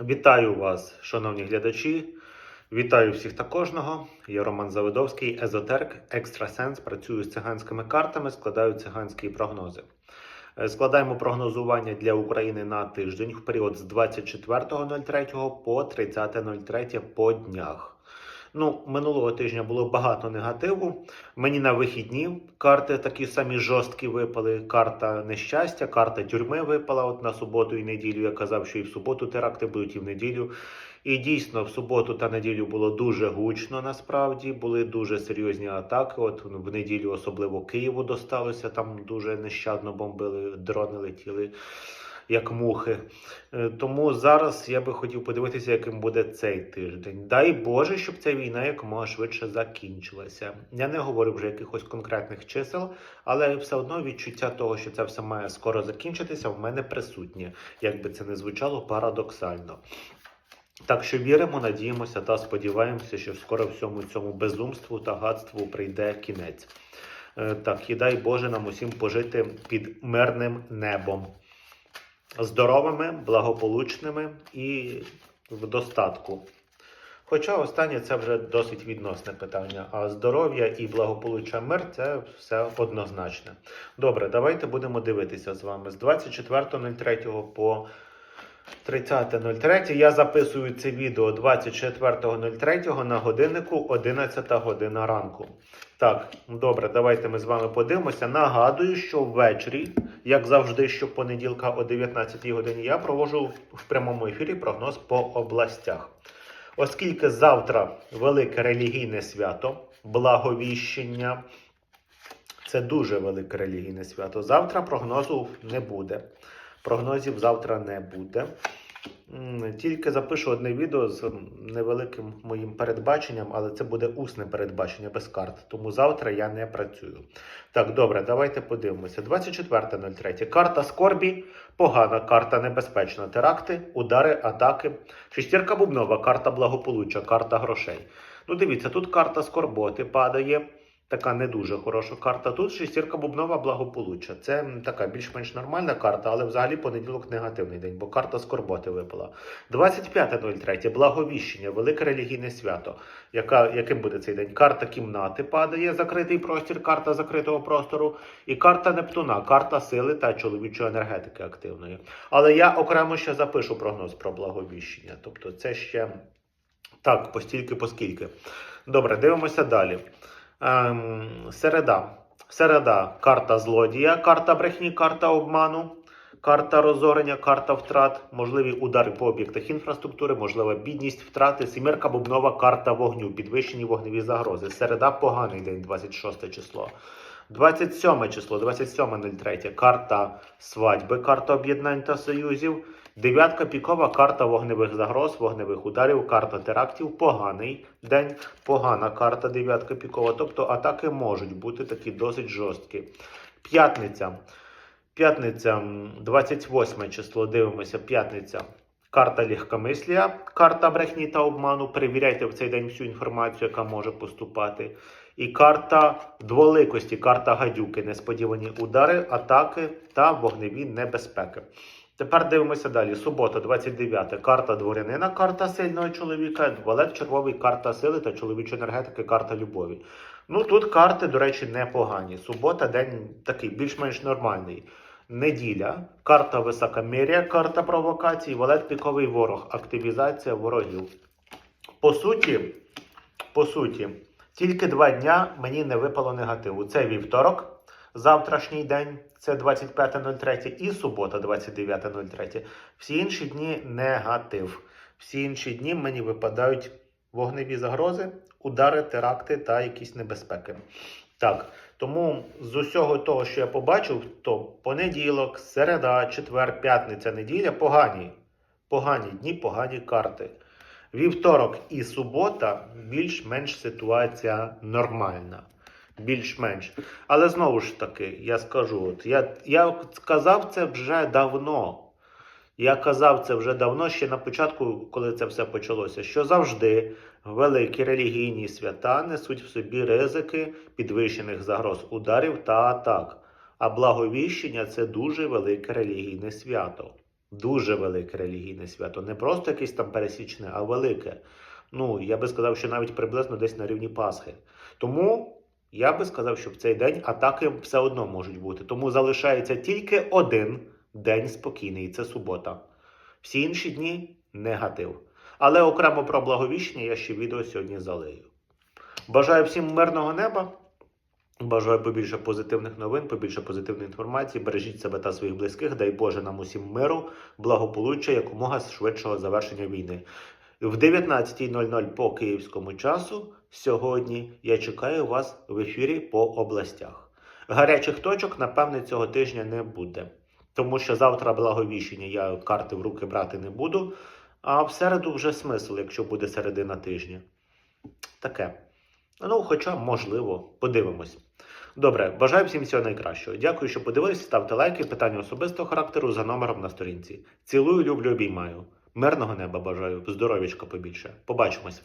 Вітаю вас, шановні глядачі. Вітаю всіх та кожного. Я Роман Завидовський, езотерк, екстрасенс. Працюю з циганськими картами, складаю циганські прогнози. Е, Складаємо прогнозування для України на тиждень в період з 24.03 по 30.03 по днях. Ну, минулого тижня було багато негативу. Мені на вихідні карти такі самі жорсткі випали. Карта нещастя, карта тюрми випала от на суботу і неділю. Я казав, що і в суботу теракти будуть, і в неділю. І дійсно, в суботу та неділю було дуже гучно. Насправді були дуже серйозні атаки. От в неділю, особливо Києву досталося. Там дуже нещадно бомбили, дрони летіли. Як мухи. Е, Тому зараз я би хотів подивитися, яким буде цей тиждень. Дай Боже, щоб ця війна якомога швидше закінчилася. Я не говорю вже якихось конкретних чисел, але все одно відчуття того, що це все має скоро закінчитися, в мене присутнє, як би це не звучало парадоксально. Так що віримо, надіємося та сподіваємося, що скоро всьому цьому безумству та гадству прийде кінець. Е, Так, і дай Боже нам усім пожити під мирним небом здоровими, благополучними і в достатку. Хоча останнє це вже досить відносне питання, а здоров'я і благополуччя мир це все однозначне. Добре, давайте будемо дивитися з вами з 24.03 по 30.03. Я записую це відео 24.03 на годиннику 11 година ранку. Так, добре, давайте ми з вами подивимося. Нагадую, що ввечері, як завжди, щопонеділка о 19 годині, я проводжу в прямому ефірі прогноз по областях. Оскільки завтра велике релігійне свято, благовіщення, це дуже велике релігійне свято. Завтра прогнозу не буде. Прогнозів завтра не буде. Тільки запишу одне відео з невеликим моїм передбаченням, але це буде усне передбачення без карт. Тому завтра я не працюю. Так, добре, давайте подивимося. 24.03. Карта скорбі, погана, карта небезпечна. Теракти, удари, атаки. Шестірка бубнова, карта благополуччя, карта грошей. Ну, дивіться, тут карта скорботи падає. Така не дуже хороша карта. Тут шестірка бубнова благополуччя. Це така більш-менш нормальна карта, але взагалі понеділок негативний день, бо карта скорботи випала. 25.03. Благовіщення, велике релігійне свято. Яка, яким буде цей день? Карта кімнати падає, закритий простір, карта закритого простору, і карта Нептуна, карта сили та чоловічої енергетики активної. Але я окремо ще запишу прогноз про благовіщення. Тобто це ще так, постільки, поскільки. Добре, дивимося далі. Ем, середа. Середа карта злодія, карта брехні, карта обману, карта розорення, карта втрат, можливі удари по об'єктах інфраструктури, можлива бідність, втрати, сімерка бубнова, карта вогню, підвищені вогневі загрози. Середа поганий день, 26 число. 27 число, 27.03. Карта свадьби, карта об'єднань та союзів. Дев'ятка пікова, карта вогневих загроз, вогневих ударів, карта терактів. Поганий день, погана карта дев'ятка пікова. Тобто атаки можуть бути такі досить жорсткі. П'ятниця. П'ятниця, 28 число. Дивимося, п'ятниця. Карта легкомислія, карта брехні та обману. Перевіряйте в цей день всю інформацію, яка може поступати. І карта дволикості, карта гадюки, несподівані удари, атаки та вогневі небезпеки. Тепер дивимося далі. Субота, 29. Карта дворянина, карта сильного чоловіка, валет червовий, карта сили та чоловічої енергетики, карта любові. Ну тут карти, до речі, непогані. Субота, день такий більш-менш нормальний. Неділя, карта високомір'я, карта провокацій, валет піковий ворог, активізація ворогів. По суті, по суті, тільки два дня мені не випало негативу. Це вівторок, завтрашній день, це 25.03 і субота, 29.03. Всі інші дні негатив. Всі інші дні мені випадають вогневі загрози, удари, теракти та якісь небезпеки. Так, тому з усього того, що я побачив, то понеділок, середа, четвер, п'ятниця, неділя погані. Погані дні, погані карти. Вівторок і субота більш-менш ситуація нормальна. Більш-менш. Але знову ж таки, я скажу, от я, я сказав це вже давно. Я казав це вже давно, ще на початку, коли це все почалося, що завжди великі релігійні свята несуть в собі ризики підвищених загроз ударів та атак. А благовіщення це дуже велике релігійне свято. Дуже велике релігійне свято. Не просто якесь там пересічне, а велике. Ну, я би сказав, що навіть приблизно десь на рівні Пасхи. Тому я би сказав, що в цей день атаки все одно можуть бути. Тому залишається тільки один день спокійний, це субота. Всі інші дні негатив. Але окремо про благовіщення я ще відео сьогодні залию. Бажаю всім мирного неба. Бажаю побільше позитивних новин, побільше позитивної інформації. Бережіть себе та своїх близьких. Дай Боже нам усім миру, благополуччя, якомога швидшого завершення війни. В 19.00 по київському часу сьогодні я чекаю вас в ефірі по областях. Гарячих точок, напевне, цього тижня не буде. Тому що завтра благовіщення я карти в руки брати не буду. А в середу вже смисл, якщо буде середина тижня. Таке. Ну, хоча, можливо, подивимось. Добре, бажаю всім всього найкращого. Дякую, що подивилися. Ставте лайки, питання особистого характеру за номером на сторінці. Цілую, люблю, обіймаю. Мирного неба бажаю, здоров'ячка побільше. Побачимось.